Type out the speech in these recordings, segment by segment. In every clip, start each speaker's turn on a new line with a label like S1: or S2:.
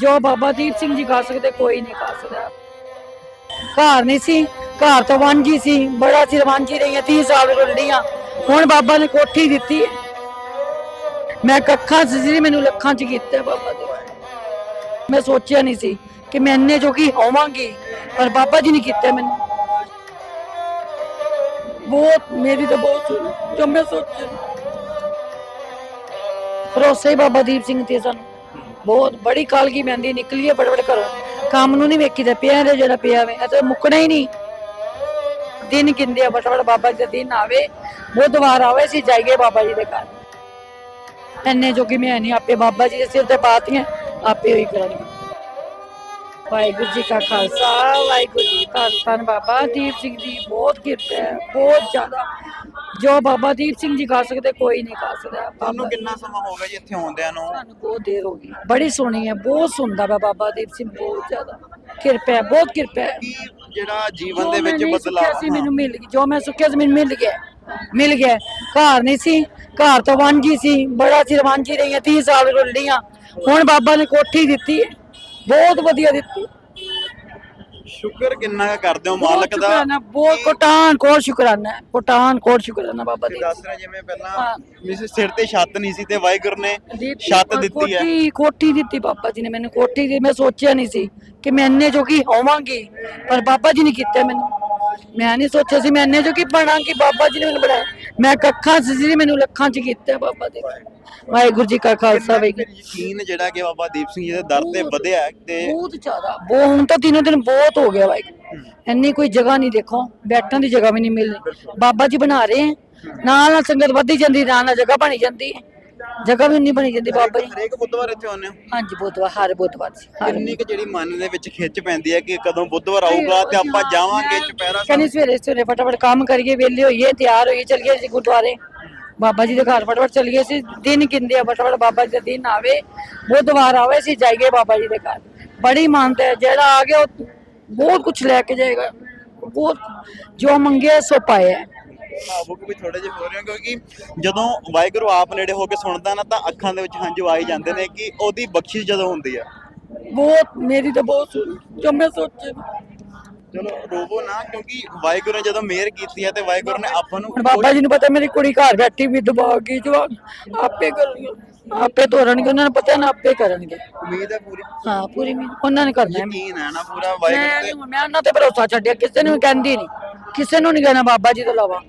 S1: ਜੋ ਬਾਬਾ ਦੀਪ ਸਿੰਘ ਜੀ ਕਰ ਸਕਦੇ, ਕੋਈ ਨਹੀਂ ਕਰ ਸਕਦਾ। ਘਰ ਨਹੀਂ ਸੀ, ਘਰ ਤਾਂ ਵਾਂਝੀ ਸੀ, ਬੜਾ ਚਿਰ ਵਾਂਝੀ ਰਹੀ 30 ਸਾਲ ਰੁਲਦੀਆਂ। ਹੁਣ ਬਾਬਾ ਨੇ ਕੋਠੀ ਦਿੱਤੀ ਹੈ। ਮੈਂ ਕੱਖਾਂ ਸੀ, ਮੈਨੂੰ ਲੱਖਾਂ 'ਚ ਕੀਤਾ ਬਾਬਾ ਦੇ ਮੈਂ ਸੋਚਿਆ ਨਹੀਂ ਸੀ ਕਿ ਮੈਂ ਇੰਨੇ ਜੋਗੀ ਹੋਵਾਂਗੀ, ਪਰ ਬਾਬਾ ਜੀ ਨੇ ਕੀਤਾ ਮੈਨੂੰ। ਬਹੁਤ, ਮੇਰੀ ਤਾਂ ਬਹੁਤ ਜੋ ਮੈਂ ਸੋਚਿਆ। ਭਰੋਸੇ ਬਾਬਾ ਦੀਪ ਸਿੰਘ ਤੇ ਸਾਨੂੰ। ਬਹੁਤ ਬੜੀ ਕਾਲਗੀ ਮਹਿੰਦੀ ਨਿਕਲੀ ਹੈ ਬੜੇ ਘਰੋਂ। ਕੰਮ ਨੂੰ ਨਹੀਂ ਵੇਖੀ ਪਿਆ ਦੇ ਜਿਹੜਾ ਪਿਆ ਵੇ। ਇਹ ਮੁੱਕਣਾ ਹੀ ਨਹੀਂ। ਦਿਨ ਕਿੰਦੇ ਆ ਬੜਾ ਬਾਬਾ ਜੀ ਦਾ ਦਿਨ ਆਵੇ। ਬੁੱਧਵਾਰ ਆਵੇ ਸੀ ਜਾਈਏ ਬਾਬਾ ਜੀ ਦੇ ਘਰ। ਐਨੇ ਜੋਗੀ ਮੈਂ ਨਹੀਂ, ਆਪੇ ਬਾਬਾ ਜੀ ਦੇ ਸਿਰ ਤੇ ਪਾਤੀਆਂ, ਆਪੇ ਹੋਈ ਕਰਨਗੇ ਵਾਹਿਗੁਰੂ ਜੀ ਕਾ ਖਾਲਸਾ, ਵਾਹਿਗੁਰੂ ਜੀ ਕਾ ਧੰਨ ਬਾਬਾ, ਦੀਪ ਸਿੰਘ ਦੀ ਬਹੁਤ ਕਿਰਪਾ ਹੈ, ਬਹੁਤ ਜ਼ਿਆਦਾ। ਜੋ ਬਾਬਾ ਦੀਪ ਸਿੰਘ ਜੀ ਕਰ ਸਕਦੇ ਕੋਈ ਨਹੀਂ ਕਰ ਸਕਦਾ।
S2: ਤੁਹਾਨੂੰ ਕਿੰਨਾ ਸਮਾਂ ਹੋ ਗਿਆ ਜੀ ਇੱਥੇ ਆਉਂਦਿਆਂ ਨੂੰ?
S1: ਸਾਨੂੰ ਬਹੁਤ ਦੇਰ ਹੋ ਗਈ। ਬੜੀ ਸੋਹਣੀ ਹੈ ਬਹੁਤ ਸੁੰਦਰ ਹੈ ਬਾਬਾ ਦੀਪ ਸਿੰਘ ਬਹੁਤ ਜ਼ਿਆਦਾ। ਕਿਰਪਾ ਹੈ ਬਹੁਤ ਕਿਰਪਾ ਹੈ।
S2: ਕੀ ਜਿਹੜਾ ਜੀਵਨ ਦੇ ਵਿੱਚ ਬਦਲਾਅ
S1: ਸੀ ਮੈਨੂੰ ਮਿਲ ਗਈ। ਜੋ ਮੈਂ ਸੁੱਖਿਆ ਸੀ ਮੈਨੂੰ ਮਿਲ ਗਿਆ। ਮਿਲ ਗਿਆ। ਘਰ ਨਹੀਂ ਸੀ। ਘਰ ਤੋਂ ਵਾਂਝੀ ਸੀ। ਬੜਾ ਚਿਰ ਵਾਂਝੀ ਰਹੀ ਹਾਂ 30 ਸਾਲ ਰੁਲਦੀਆਂ ਹੁਣ ਬਾਬਾ ਨੇ ਕੋਠੀ ਦਿੱਤੀ ਬਹੁਤ ਵਧੀਆ ਦਿੱਤੀ।
S2: ਸ਼ੁਕਰ ਕਿੰਨਾ ਕੁ ਕਰਦੇ ਹੋ ਮਾਲਕ ਦਾ?
S1: ਸ਼ੁਕਰਾਨਾ, ਬਹੁਤ ਕੋਟਾਨ ਕੋਟ ਸ਼ੁਕਰਾਨਾ ਹੈ, ਕੋਟਾਨ ਕੋਟ ਸ਼ੁਕਰਾਨਾ ਬਾਬਾ ਦੀ
S2: ਦੱਸ ਰਹੇ ਜਿਵੇਂ ਪਹਿਲਾਂ
S1: ਹਾਂ।
S2: ਮਿਸ ਸਿਰ ਤੇ ਛੱਤ ਨਹੀਂ ਸੀ ਤੇ ਵਾਹਿਗੁਰੂ ਨੇ
S1: ਦਿੱਤੀ,
S2: ਛੱਤ ਦਿੱਤੀ ਹੈ।
S1: ਕੋਠੀ ਕੋਠੀ ਦਿੱਤੀ ਬਾਬਾ ਜੀ ਨੇ ਮੈਨੂੰ ਕੋਠੀ ਦੀ ਮੈਂ ਸੋਚਿਆ ਨਹੀਂ ਸੀ ਕਿ ਮੈਂ ਇੰਨੇ ਜੋਗੀ ਹੋਵਾਂਗੀ ਪਰ ਬਾਬਾ ਜੀ ਨੇ ਕੀਤਾ ਮੈਨੂੰ। ਮੈਂ ਨਹੀਂ ਸੋਚਿਆ ਸੀ ਮੈਂ ਇੰਨੇ ਜੋਗੀ ਬਣਾਂਗੀ ਬਾਬਾ ਜੀ ਨੇ ਮੈਨੂੰ ਬਣਾਇਆ। ਮੈਂ ਕੱਖਾਂ 'ਚ ਸੀ ਮੈਨੂੰ ਲੱਖਾਂ 'ਚ ਕੀਤਾ ਬਾਬਾ ਦੇ ਵਾਹਿਗੁਰੂ ਜੀ ਕਾ ਖਾਲਸਾ ਵਾਹਿਗੁਰੂ
S2: ਯਕੀਨ ਜਿਹੜਾ ਕਿ ਬਾਬਾ ਦੀਪ ਸਿੰਘ ਜੀ ਦੇ ਦਰ ਤੇ ਵਧਿਆ ਤੇ
S1: ਬਹੁਤ ਜ਼ਿਆਦਾ। ਬਹੁਤ ਹੁਣ ਤਾਂ ਦਿਨੋਂ ਦਿਨ ਬਹੁਤ ਹੋ ਗਿਆ ਵਾਹਿਗੁਰੂ। ਇੰਨੀ ਕੋਈ ਜਗ੍ਹਾ ਨਹੀਂ ਦੇਖੋ ਬੈਠਣ ਦੀ ਜਗ੍ਹਾ ਵੀ ਨਹੀਂ ਮਿਲਦੀ ਬਾਬਾ ਜੀ ਬਣਾ ਰਹੇ। ਨਾਲ ਨਾਲ ਸੰਗਤ ਵੱਧਦੀ ਜਾਂਦੀ ਨਾਲ ਨਾਲ ਜਗ੍ਹਾ ਬਣੀ ਜਾਂਦੀ ਹੈ। ਜਗ੍ਹਾ ਵੀ ਨਹੀਂ ਬਣੀ ਜਾਂਦੀ ਬਾਬਾ ਜੀ।
S2: ਹਰੇਕ ਬੁੱਧਵਾਰ ਇੱਥੇ ਆਉਂਦੇ ਹੋ?
S1: ਹਾਂਜੀ ਬੁੱਧਵਾਰ ਹਰ ਬੁੱਧਵਾਰ ਹਰ
S2: ਕਿੰਨੀ ਕੁ ਜਿਹੜੀ ਮਨ ਦੇ ਵਿੱਚ ਖਿੱਚ ਪੈਂਦੀ ਹੈ ਕਿ ਕਦੋਂ ਬੁੱਧਵਾਰ ਆਊਗਾ ਤੇ ਆਪਾਂ ਜਾਵਾਂਗੇ ਚੁਪਹਿਰਾ
S1: ਕਹਿੰਦੇ ਸਵੇਰੇ ਸਵੇਰੇ ਫਟਾਫਟ ਕੰਮ ਕਰੀਏ ਵਿਹਲੇ ਹੋਈਏ ਤਿਆਰ ਹੋਈਏ ਚੱਲੀਏ ਜੀ ਗੁਰਦੁਆਰੇ। ਬਾਬਾ ਜੀ ਦੇ ਘਰ ਫਟਾਫਟ ਚੱਲੀਏ ਸੀ ਦਿਨ ਕਿੰਦੇ ਆ ਫਟਾਫਟ ਬਾਬਾ ਜੀ ਦਾ ਦਿਨ ਆਵੇ ਬੁੱਧਵਾਰ ਆਵੇ ਸੀ ਜਾਈਏ ਬਾਬਾ ਜੀ ਦੇ ਘਰ। ਬੜੀ ਮਾਨਤਾ ਹੈ ਜਿਹੜਾ ਆ ਗਿਆ ਉਹ ਬਹੁਤ ਕੁਝ ਲੈ ਕੇ ਜਾਏਗਾ। ਬਹੁਤ ਜੋ ਮੰਗਿਆ ਸੋ ਪਾਇਆ
S2: ਭਾਵੁਕ ਵੀ ਥੋੜੇ ਜਿਹੇ ਹੋ ਰਹੇ ਹੋ ਕਿਉਂਕਿ ਜਦੋਂ ਵਾਹਿਗੁਰੂ ਆਪ ਨੇੜੇ ਹੋ ਕੇ ਸੁਣਦਾ ਨਾ ਤਾਂ ਅੱਖਾਂ ਦੇ ਵਿੱਚ ਹੰਝੂ ਆਈ ਜਾਂਦੇ ਨੇ ਕਿ ਉਹਦੀ ਬਖਸ਼ਿਸ਼ ਜਦੋਂ ਹੁੰਦੀ ਹੈ
S1: ਬਹੁਤ ਮੇਰੀ ਤਾਂ ਬਹੁਤ ਜੋ ਮੈਂ ਸੋਚਿਆ।
S2: ਚਲੋ ਰੋਵੋ ਨਾ ਕਿਉਂਕਿ ਵਾਹਿਗੁਰੂ ਨੇ ਜਦੋਂ ਮਿਹਰ ਕੀਤੀ ਹੈ ਤੇ ਵਾਹਿਗੁਰੂ ਨੇ ਆਪਾਂ ਨੂੰ
S1: ਬਾਬਾ ਜੀ ਨੂੰ ਪਤਾ ਮੇਰੀ ਕੁੜੀ ਘਰ ਬੈਠੀ ਵੀ ਦਬਾ ਗਈ ਜਵਾਨ ਆਪੇ ਕਰਨਗੇ। ਆਪੇ ਤੋਰਨਗੇ ਉਹਨਾਂ ਨੂੰ ਪਤਾ ਨਾ ਆਪੇ ਕਰਨਗੇ।
S2: ਉਮੀਦ ਹੈ ਪੂਰੀ?
S1: ਹਾਂ ਪੂਰੀ ਮੀ ਉਹਨਾਂ ਨੇ ਕਰਨਾ ਹੈ।
S2: ਯਕੀਨ ਹੈ ਨਾ ਪੂਰਾ ਵਾਹਿਗੁਰੂ ਤੇ
S1: ਮੈਂ ਉਹਨਾਂ ਤੇ ਭਰੋਸਾ ਛੱਡਿਆ ਕਿਸੇ ਨੂੰ ਕਹਿੰਦੀ ਨਹੀਂ। ਕਿਸੇ ਨੂੰ ਨਹੀਂ ਕਹਿਣਾ ਬਾਬਾ ਜੀ ਤੋਂ ਇਲਾਵਾ।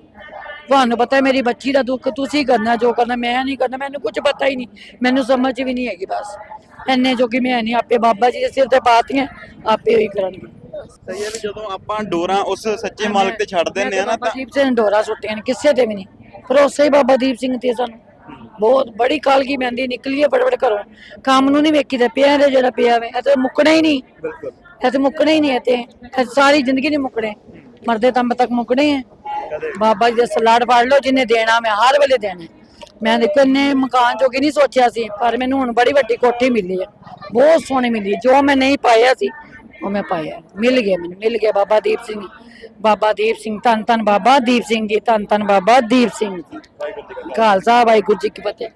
S1: ਤੁਹਾਨੂੰ ਪਤਾ ਹੈ ਮੇਰੀ ਬੱਚੀ ਦਾ ਦੁੱਖ ਤੁਸੀਂ ਕਰਨਾ ਜੋ ਕਰਨਾ ਮੈਂ ਨਹੀਂ ਕਰਨਾ ਮੈਨੂੰ ਕੁਝ ਪਤਾ ਹੀ ਨਹੀਂ ਮੈਨੂੰ ਸਮਝ ਵੀ ਨਹੀਂ ਹੈਗੀ ਬਸ। ਐਨੇ ਜੋਗੀ ਮੈਂ ਨਹੀਂ ਆਪੇ ਬਾਬਾ ਜੀ ਦੇ ਸਿਰ ਤੇ ਪਾਤੀਆਂ ਆਪੇ ਹੋਈ ਕਰਨਗੇ।
S2: ਸਹੀ ਹੈ ਵੀ ਜਦੋਂ ਆਪਾਂ ਡੋਰਾਂ ਉਸ ਸੱਚੇ ਮਾਲਕ ਤੇ ਛੱਡ ਦਿੰਦੇ ਆ ਨਾ ਤਾਂ
S1: ਦੀਪ ਸਿੰਘ ਡੋਰਾ ਸੁੱਟੀਆਂ ਨੇ ਕਿਸੇ ਤੇ ਵੀ ਨਹੀਂ। ਭਰੋਸੇ ਹੀ ਬਾਬਾ ਦੀਪ ਸਿੰਘ ਤੇ ਸਾਨੂੰ। ਬਹੁਤ ਬੜੀ ਕਾਲਗੀ ਮਹਿੰਦੀ ਨਿਕਲੀ ਹੈ ਬੜੇ ਘਰੋਂ। ਕੰਮ ਨੂੰ ਨਹੀਂ ਵੇਖੀ ਤੇ ਪਿਆ ਦੇ ਜਿਹੜਾ ਪਿਆ ਵੇ ਇਹ ਤਾਂ ਮੁੱਕਣਾ ਹੀ ਨਹੀਂ।
S2: ਬਿਲਕੁਲ।
S1: ਇਹ ਤੇ ਮੁੱਕਣੇ ਹੀ ਨਹੀਂ ਇਹ ਤੇ ਇਹ ਸਾਰੀ ਜ਼ਿੰਦਗੀ ਨਹੀਂ ਮੁੱਕਣੇ। ਮਰਦੇ ਦਮ ਤੱਕ ਮੁੱਕਣੇ ਹੈ
S2: ਕਦੇ
S1: ਬਾਬਾ ਜੀ ਦਾ ਸਲਾੜ ਫੜ ਲਓ, ਜਿੰਨੇ ਦੇਣਾ ਮੈਂ, ਹਰ ਵੇਲੇ ਦੇਣਾ। ਮੈਂ ਦੇਖੋ, ਇੰਨੇ ਮਕਾਨ ਜੋਗੀ ਨਹੀਂ ਸੋਚਿਆ ਸੀ, ਪਰ ਮੈਨੂੰ ਹੁਣ ਬੜੀ ਵੱਡੀ ਕੋਠੀ ਮਿਲੀ ਹੈ। ਬਹੁਤ ਸੋਹਣੀ ਮਿਲੀ ਜੋ ਮੈਂ ਨਹੀਂ ਪਾਇਆ ਸੀ, ਉਹ ਮੈਂ ਪਾਇਆ ਮਿਲ ਗਿਆ ਮੈਨੂੰ, ਮਿਲ ਗਿਆ ਬਾਬਾ ਦੀਪ ਸਿੰਘ ਬਾਬਾ ਦੀਪ ਸਿੰਘ, ਧੰਨ ਧੰਨ ਬਾਬਾ ਦੀਪ ਸਿੰਘ ਜੀ, ਧੰਨ ਧੰਨ ਬਾਬਾ ਦੀਪ ਸਿੰਘ ਜੀ। ਖਾਲਸਾ ਵਾਹਿਗੁਰੂ ਜੀ ਕੀ ਫਤਿਹ।